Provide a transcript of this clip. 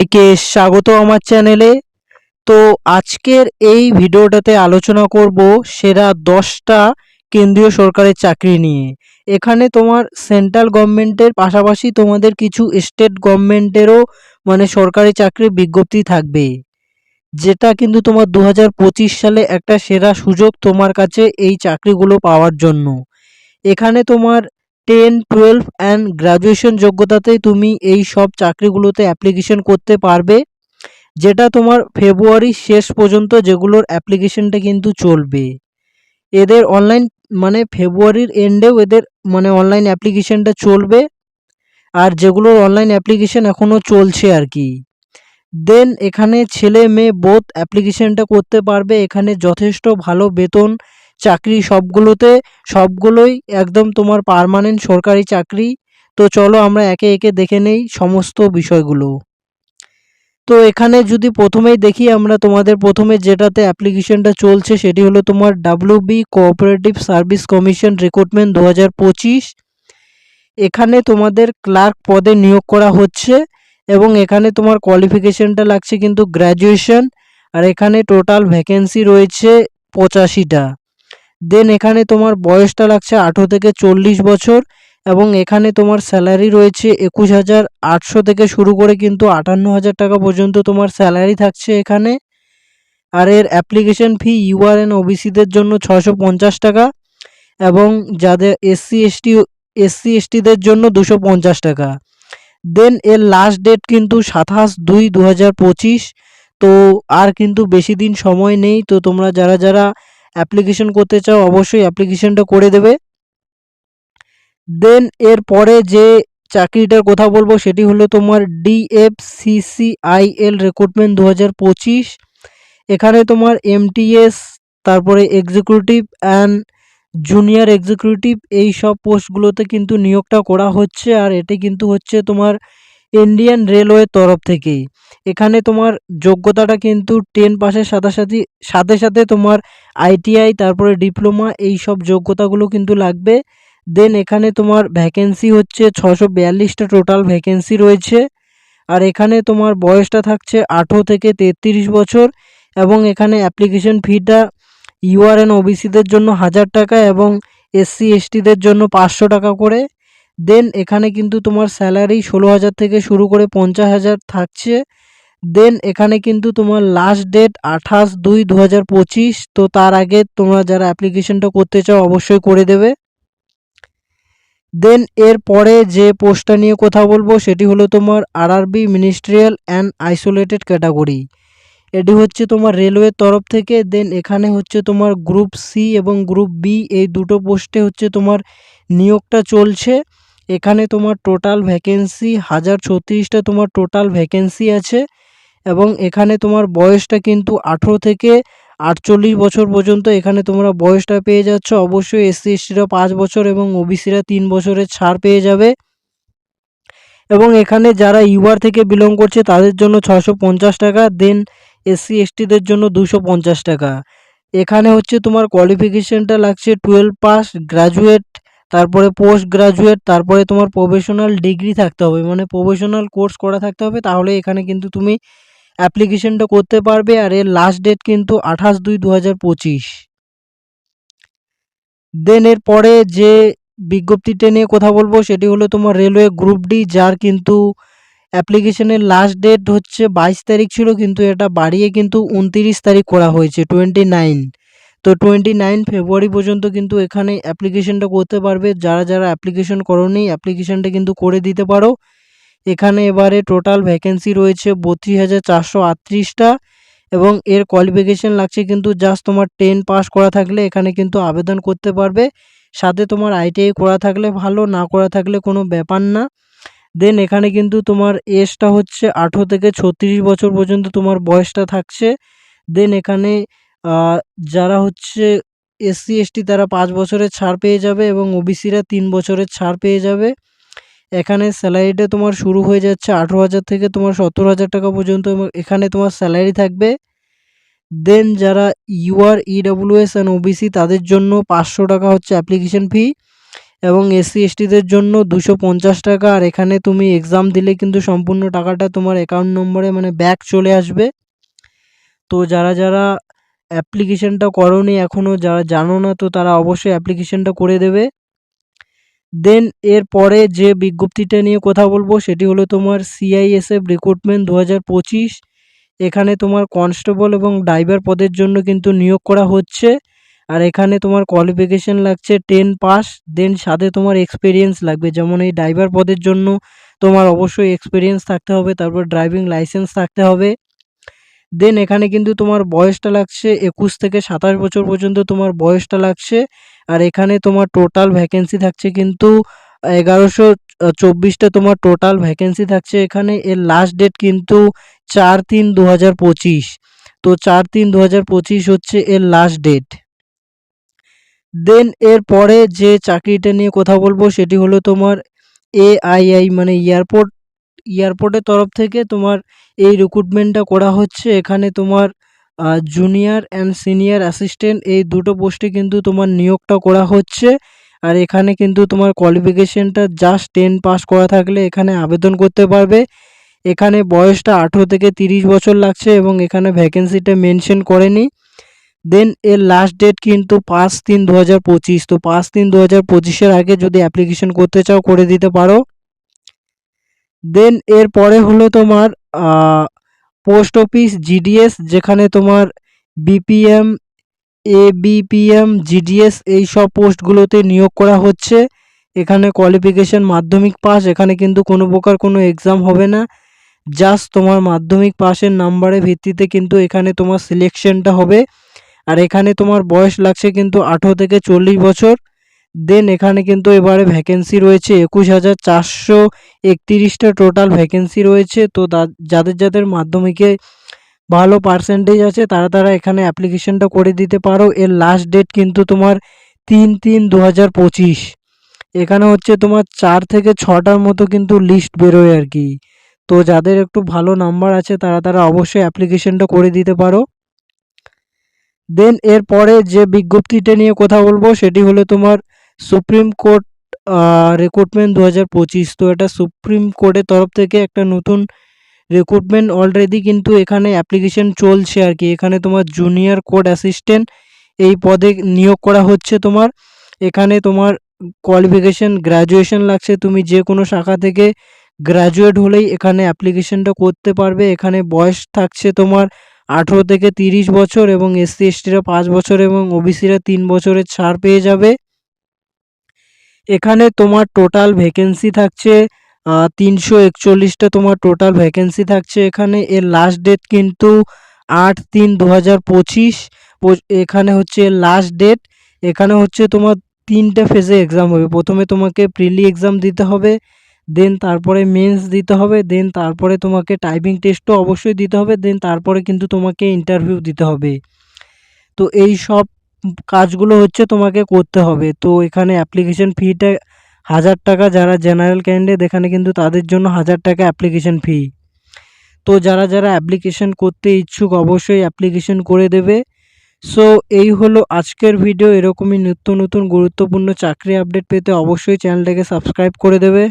সবাইকে স্বাগত আমার চ্যানেলে। তো আজকের এই ভিডিওটাতে আলোচনা করব সেরা দশটা কেন্দ্রীয় সরকারের চাকরি নিয়ে। এখানে তোমার সেন্ট্রাল গভর্নমেন্টের পাশাপাশি তোমাদের কিছু স্টেট গভর্নমেন্টেরও মানে সরকারি চাকরির বিজ্ঞপ্তি থাকবে। যেটা কিন্তু তোমার দু হাজার পঁচিশ সালে একটা সেরা সুযোগ তোমার কাছে এই চাকরিগুলো পাওয়ার জন্য। এখানে তোমার টেন টুয়েলভ অ্যান্ড গ্র্যাজুয়েশন যোগ্যতাতেই তুমি এই সব চাকরিগুলোতে অ্যাপ্লিকেশন করতে পারবে। যেটা তোমার ফেব্রুয়ারি শেষ পর্যন্ত যেগুলোর অ্যাপ্লিকেশনটা কিন্তু চলবে। এদের অনলাইন মানে ফেব্রুয়ারির এন্ডেও এদের মানে অনলাইন অ্যাপ্লিকেশনটা চলবে। আর যেগুলোর অনলাইন অ্যাপ্লিকেশন এখনও চলছে আর কি। দেন এখানে ছেলে মেয়ে বোথ অ্যাপ্লিকেশনটা করতে পারবে। এখানে যথেষ্ট ভালো বেতন চাকরি সবগুলোতে, সবগুলোই একদম তোমার পার্মানেন্ট সরকারি চাকরি। তো চলো আমরা একে একে দেখে নেই সমস্ত বিষয়গুলো। তো এখানে যদি প্রথমেই দেখি আমরা তোমাদের প্রথমে যেটাতে অ্যাপ্লিকেশনটা চলছে সেটি হলো তোমার W B cooperative service commission recruitment দু হাজার পঁচিশ। এখানে তোমাদের ক্লার্ক পদে নিয়োগ করা হচ্ছে এবং এখানে তোমার কোয়ালিফিকেশনটা লাগছে কিন্তু গ্র্যাজুয়েশন আর এখানে টোটাল ভ্যাকেন্সি রয়েছে পঁচাশিটা। দেন এখানে তোমার বয়সটা লাগছে আঠেরো থেকে চল্লিশ বছর এবং এখানে তোমার স্যালারি রয়েছে একুশ হাজার আটশো থেকে শুরু করে কিন্তু আটান্ন হাজার টাকা পর্যন্ত তোমার স্যালারি থাকছে এখানে। আর এর অ্যাপ্লিকেশন ফি ইউআরএন ওবিসিদের জন্য ছশো পঞ্চাশ টাকা এবং যাদের এসসি এসটি এসসি এসটিদের জন্য দুশো পঞ্চাশ টাকা। দেন এর লাস্ট ডেট কিন্তু সাতাশ দুই দু হাজার পঁচিশ। তো আর কিন্তু বেশি দিন সময় নেই। তো তোমরা যারা যারা অ্যাপ্লিকেশন করতে চাও, অবশ্যই অ্যাপ্লিকেশনটা করে দেবে। দেন এর পরে যে চাকরিটার কথা বলব, সেটি হলো তোমার ডিএফসিসিআইএল রিক্রুটমেন্ট দু হাজার পঁচিশ। এখানে তোমার এমটিএস তারপরে এক্সিকিউটিভ অ্যান্ড জুনিয়র এক্সিকিউটিভ এই সব পোস্টগুলোতে কিন্তু নিয়োগটা করা হচ্ছে। আর এটি কিন্তু হচ্ছে তোমার ইন্ডিয়ান রেলওয়ের তরফ থেকেই। এখানে তোমার যোগ্যতাটা কিন্তু টেন পাসের সাথে সাথে সাথে সাথে তোমার আইটিআই তারপরে ডিপ্লোমা এই সব যোগ্যতাগুলো কিন্তু লাগবে। দেন এখানে তোমার ভ্যাকেন্সি হচ্ছে ছশো বিয়াল্লিশটা টোটাল ভ্যাকেন্সি রয়েছে। আর এখানে তোমার বয়সটা থাকছে আঠেরো থেকে তেত্রিশ বছর এবং এখানে অ্যাপ্লিকেশন ফিটা ইউআরএন ওবিসিদের জন্য হাজার টাকা এবং এসসি এসটিদের জন্য পাঁচশো টাকা করে। দেন এখানে কিন্তু তোমার স্যালারি ষোলো হাজার থেকে শুরু করে পঞ্চাশ হাজার থাকছে। দেন এখানে কিন্তু তোমার লাস্ট ডেট আঠাশ দুই দু হাজার পঁচিশ। তো তার আগে তোমরা যারা অ্যাপ্লিকেশনটা করতে চাও অবশ্যই করে দেবে। দেন এর পরে যে পোস্টটা নিয়ে কথা বলব সেটি হলো তোমার RRB ministerial and isolated category এটি হচ্ছে তোমার রেলওয়ের তরফ থেকে। দেন এখানে হচ্ছে তোমার গ্রুপ সি এবং গ্রুপ বি এই দুটো পোস্টে হচ্ছে তোমার নিয়োগটা চলছে। এখানে তোমার টোটাল ভ্যাকেন্সি হাজার ছত্রিশটা তোমার টোটাল ভ্যাকেন্সি আছে এবং এখানে তোমার বয়সটা কিন্তু আঠেরো থেকে আটচল্লিশ বছর পর্যন্ত এখানে তোমরা বয়সটা পেয়ে যাচ্ছ। অবশ্যই এসসি এসটিরা পাঁচ বছর এবং ওবিসিরা তিন বছরের ছাড় পেয়ে যাবে। এবং এখানে যারা ইউআর থেকে বিলং করছে তাদের জন্য ছশো পঞ্চাশ টাকা দেন এসসি এসটিদের জন্য দুশো পঞ্চাশ টাকা। এখানে হচ্ছে তোমার কোয়ালিফিকেশানটা লাগছে টুয়েলভ পাস গ্রাজুয়েট তারপরে পোস্ট গ্রাজুয়েট তারপরে তোমার প্রফেশনাল ডিগ্রি থাকতে হবে। মানে প্রফেশনাল কোর্স করা থাকতে হবে, তাহলে এখানে কিন্তু তুমি অ্যাপ্লিকেশনটা করতে পারবে আর এর লাস্ট ডেট কিন্তু আঠাশ দুই দু হাজার পঁচিশ। দেন এর পরে যে বিজ্ঞপ্তিটা নিয়ে কথা বলব, সেটি হলো তোমার রেলওয়ে গ্রুপ ডি যার কিন্তু অ্যাপ্লিকেশনের লাস্ট ডেট হচ্ছে বাইশ তারিখ ছিল, কিন্তু এটা বাড়িয়ে কিন্তু উনতিরিশ তারিখ করা হয়েছে টোয়েন্টি নাইন তো টোয়েন্টি নাইন ফেব্রুয়ারি পর্যন্ত কিন্তু এখানে অ্যাপ্লিকেশনটা করতে পারবে। যারা যারা অ্যাপ্লিকেশন করোনি অ্যাপ্লিকেশনটা কিন্তু করে দিতে পারো। এখানে এবারে টোটাল ভ্যাকেন্সি রয়েছে বত্রিশ হাজার চারশো আটত্রিশটা এবং এর কোয়ালিফিকেশান লাগছে কিন্তু জাস্ট তোমার টেন পাস করা থাকলে এখানে কিন্তু আবেদন করতে পারবে। সাথে তোমার আইটিআই করা থাকলে ভালো, না করা থাকলে কোনো ব্যাপার না। দেন এখানে কিন্তু তোমার এজটা হচ্ছে আঠেরো থেকে ছত্রিশ বছর পর্যন্ত তোমার বয়সটা থাকছে। দেন এখানে যারা হচ্ছে এসসি এসটি তারা পাঁচ বছরের ছাড় পেয়ে যাবে এবং ওবিসিরা তিন বছরের ছাড় পেয়ে যাবে। এখানে স্যালারিটা তোমার শুরু হয়ে যাচ্ছে আঠেরো হাজার থেকে তোমার সত্তর হাজার টাকা পর্যন্ত এখানে তোমার স্যালারি থাকবে। দেন যারা ইউআর ইডাব্লিউএস অ্যান্ড ওবিসি তাদের জন্য পাঁচশো টাকা হচ্ছে অ্যাপ্লিকেশন ফি এবং এসসি এসটিদের জন্য দুশো পঞ্চাশ টাকা। আর এখানে তুমি এক্সাম দিলে কিন্তু সম্পূর্ণ টাকাটা তোমার অ্যাকাউন্ট নম্বরে মানে ব্যাক চলে আসবে। তো যারা যারা অ্যাপ্লিকেশনটা করনি এখনও যারা জানো না, তো তারা অবশ্যই অ্যাপ্লিকেশনটা করে দেবে। দেন এর পরে যে বিজ্ঞপ্তিটা নিয়ে কথা বলব, সেটি হলো তোমার সিআইএসএফ রিক্রুটমেন্ট দু হাজার পঁচিশ। এখানে তোমার কনস্টেবল এবং ড্রাইভার পদের জন্য কিন্তু নিয়োগ করা হচ্ছে। আর এখানে তোমার কোয়ালিফিকেশান লাগছে টেন পাস দেন সাথে তোমার এক্সপিরিয়েন্স লাগবে। যেমন এই ড্রাইভার পদের জন্য তোমার অবশ্যই এক্সপিরিয়েন্স থাকতে হবে, তারপর ড্রাইভিং লাইসেন্স থাকতে হবে। দেন এখানে কিন্তু তোমার বয়সটা লাগছে একুশ থেকে সাতাশ বছর পর্যন্ত তোমার বয়সটা লাগছে। আর এখানে তোমার টোটাল ভ্যাকেন্সি থাকছে কিন্তু এগারোশো চব্বিশটা তোমার টোটাল ভ্যাকেন্সি থাকছে। এখানে এর লাস্ট ডেট কিন্তু চার তিন দু হাজার পঁচিশ। তো চার তিন দু হাজার পঁচিশ হচ্ছে এর লাস্ট ডেট দেন এর পরে যে চাকরিটা নিয়ে কথা বলব সেটি হলো তোমার এআইআই মানে এয়ারপোর্ট এয়ারপোর্টের তরফ থেকে তোমার এই রিক্রুটমেন্টটা করা হচ্ছে। এখানে তোমার জুনিয়র অ্যান্ড সিনিয়র অ্যাসিস্ট্যান্ট এই দুটো পোস্টে কিন্তু তোমার নিয়োগটা করা হচ্ছে। আর এখানে কিন্তু তোমার কোয়ালিফিকেশানটা জাস্ট টেন পাস করা থাকলে এখানে আবেদন করতে পারবে। এখানে বয়সটা আঠেরো থেকে তিরিশ বছর লাগছে এবং এখানে ভ্যাকেন্সিটা মেনশন করেনি। দেন এর লাস্ট ডেট কিন্তু পাঁচ তিন দু তো পাঁচ তিন দু হাজার পঁচিশের আগে যদি অ্যাপ্লিকেশন করতে চাও, করে দিতে পারো। দেন এর পরে হলো তোমার পোস্ট অফিস জিডিএস যেখানে তোমার বিপিএম এ বিপিএম জিডিএস এই সব পোস্টগুলোতে নিয়োগ করা হচ্ছে। এখানে কোয়ালিফিকেশান মাধ্যমিক পাস এখানে কিন্তু কোনো প্রকার কোনো এক্সাম হবে না। জাস্ট তোমার মাধ্যমিক পাসের নাম্বারের ভিত্তিতে কিন্তু এখানে তোমার সিলেকশনটা হবে। আর এখানে তোমার বয়স লাগছে কিন্তু আঠেরো থেকে চল্লিশ বছর। দেন এখানে কিন্তু এবারে ভ্যাকেন্সি রয়েছে একুশ হাজার চারশো একতিরিশটা টোটাল ভ্যাকেন্সি রয়েছে। তো যাদের যাদের মাধ্যমিকে ভালো পার্সেন্টেজ আছে, তারা তারা এখানে অ্যাপ্লিকেশনটা করে দিতে পারো। এর লাস্ট ডেট কিন্তু তোমার তিন তিন দু এখানে হচ্ছে তোমার চার থেকে ছটার মতো কিন্তু লিস্ট বেরোয় আর কি। তো যাদের একটু ভালো নাম্বার আছে, তারা তারা অবশ্যই অ্যাপ্লিকেশনটা করে দিতে পারো। দেন এরপরে যে বিজ্ঞপ্তিটা নিয়ে কথা বলব, সেটি হলো তোমার সুপ্রিম কোর্ট রিক্রুটমেন্ট দু হাজার পঁচিশ। তো এটা সুপ্রিম কোর্টের তরফ থেকে একটা নতুন রিক্রুটমেন্ট অলরেডি কিন্তু এখানে অ্যাপ্লিকেশন চলছে আর কি। এখানে তোমার জুনিয়র কোর্ট অ্যাসিস্ট্যান্ট এই পদে নিয়োগ করা হচ্ছে তোমার। এখানে তোমার কোয়ালিফিকেশান গ্র্যাজুয়েশন লাগছে। তুমি যে কোনো শাখা থেকে গ্র্যাজুয়েট হলেই এখানে অ্যাপ্লিকেশনটা করতে পারবে। এখানে বয়স থাকছে তোমার আঠেরো থেকে তিরিশ বছর এবং এসসি এসটিরা পাঁচ বছর এবং ওবিসিরা তিন বছরের ছাড় পেয়ে যাবে। এখানে তোমার টোটাল ভ্যাকেন্সি থাকছে তিনশো একচল্লিশটা তোমার টোটাল ভ্যাকেন্সি থাকছে। এখানে এর লাস্ট ডেট কিন্তু আট তিন দু হাজার পঁচিশ এখানে হচ্ছে লাস্ট ডেট এখানে হচ্ছে তোমার তিনটে ফেজে এক্সাম হবে। প্রথমে তোমাকে প্রিলি এক্সাম দিতে হবে দেন তারপরে মেন্স দিতে হবে দেন তারপরে তোমাকে টাইপিং টেস্টও অবশ্যই দিতে হবে দেন তারপরে কিন্তু তোমাকে ইন্টারভিউ দিতে হবে। তো এই সব কাজগুলো হচ্ছে তোমাকে করতে হবে। তো এখানে অ্যাপ্লিকেশন ফিটা হাজার টাকা যারা জেনারেল ক্যান্ডিডেট এখানে কিন্তু তাদের জন্য হাজার টাকা অ্যাপ্লিকেশন ফি তো যারা যারা অ্যাপ্লিকেশন করতে ইচ্ছুক, অবশ্যই অ্যাপ্লিকেশন করে দেবে। সো এই হলো আজকের ভিডিও এরকমই নিত্য নতুন গুরুত্বপূর্ণ চাকরি আপডেট পেতে অবশ্যই চ্যানেলটাকে সাবস্ক্রাইব করে দেবে।